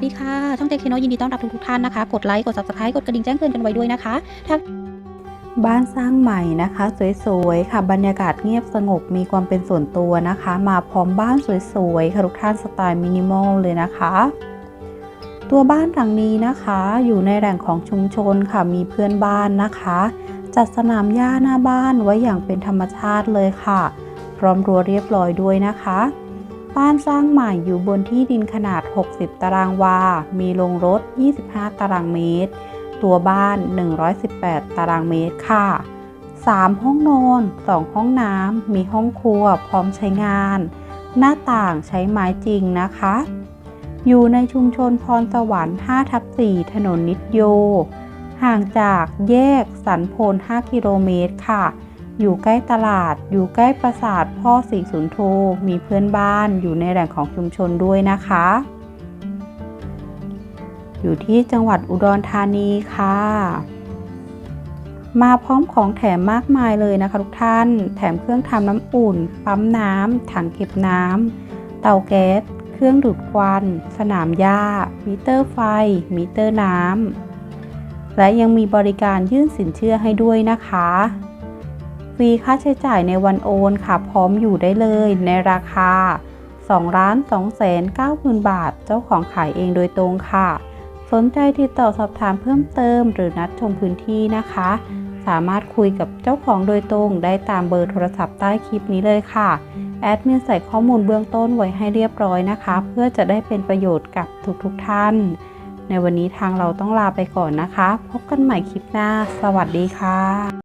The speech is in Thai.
วัสดีค่ะช่องเจคโนยินดีต้อนรับทุกทุกท่านนะคะ กดไลค์ กด subscribe กดกระดิ่งแจ้งเตือนกันไว้ด้วยนะคะถ้าบ้านสร้างใหม่นะคะ สวยๆ ค่ะบรรยากาศเงียบสงบมีความเป็นส่วนตัวนะคะ มาพร้อมบ้านสวยๆ ค่ะทุกท่านสไตล์มินิมอลเลยนะคะ ตัวบ้านหลังนี้นะคะ อยู่ในแหล่งของชุมชนค่ะมีเพื่อนบ้านนะคะ จัดสนามหญ้าหน้าบ้านไว้อย่างเป็นธรรมชาติเลยค่ะ พร้อมรั้วเรียบร้อยด้วยนะคะ บ้านสร้างใหม่อยู่บนที่ดินขนาด 60 ตารางวา มีโรงรถ 25 ตารางเมตร ตัวบ้าน 118 ตารางเมตรค่ะ 3 ห้องนอน 2 ห้องน้ำ มีห้องครัวพร้อมใช้งาน หน้าต่างใช้ไม้จริงนะคะ อยู่ในชุมชนพรสวรรค์ 5 ทับ 4 ถนนนิดโย ห่างจากแยกสันโพน 5 กิโลเมตรค่ะ อยู่ใกล้ตลาด อยู่ใกล้ปราสาทพ่อสีสุนโท มีเพื่อนบ้านอยู่ในแหล่งของชุมชนด้วยนะคะ อยู่ที่จังหวัดอุดรธานีค่ะ มาพร้อมของแถมมากมายเลยนะคะทุกท่าน แถมเครื่องทำน้ำอุ่น ปั๊มน้ำ ถังเก็บน้ำ เตาแก๊ส เครื่องดูดควัน สนามหญ้า มิเตอร์ไฟ มิเตอร์น้ำ และยังมีบริการยื่นสินเชื่อให้ด้วยนะคะ ฟรีค่าใช้จ่ายในวันโอนค่ะ พร้อมอยู่ได้เลยในราคา 2 ล้าน2แสน9หมื่นบาท เจ้าของขายเองโดยตรงค่ะ สนใจติดต่อสอบถามเพิ่มเติม หรือนัดชมพื้นที่นะคะ สามารถคุยกับเจ้าของโดยตรงได้ตามเบอร์โทรศัพท์ใต้คลิปนี้เลยค่ะ แอดมินใส่ข้อมูลเบื้องต้นไว้ให้เรียบร้อยนะคะ เพื่อจะได้เป็นประโยชน์กับทุกๆทท่าน ในวันนี้ทางเราต้องลาไปก่อนนะคะ พบกันใหม่คลิปหน้า สวัสดีค่ะ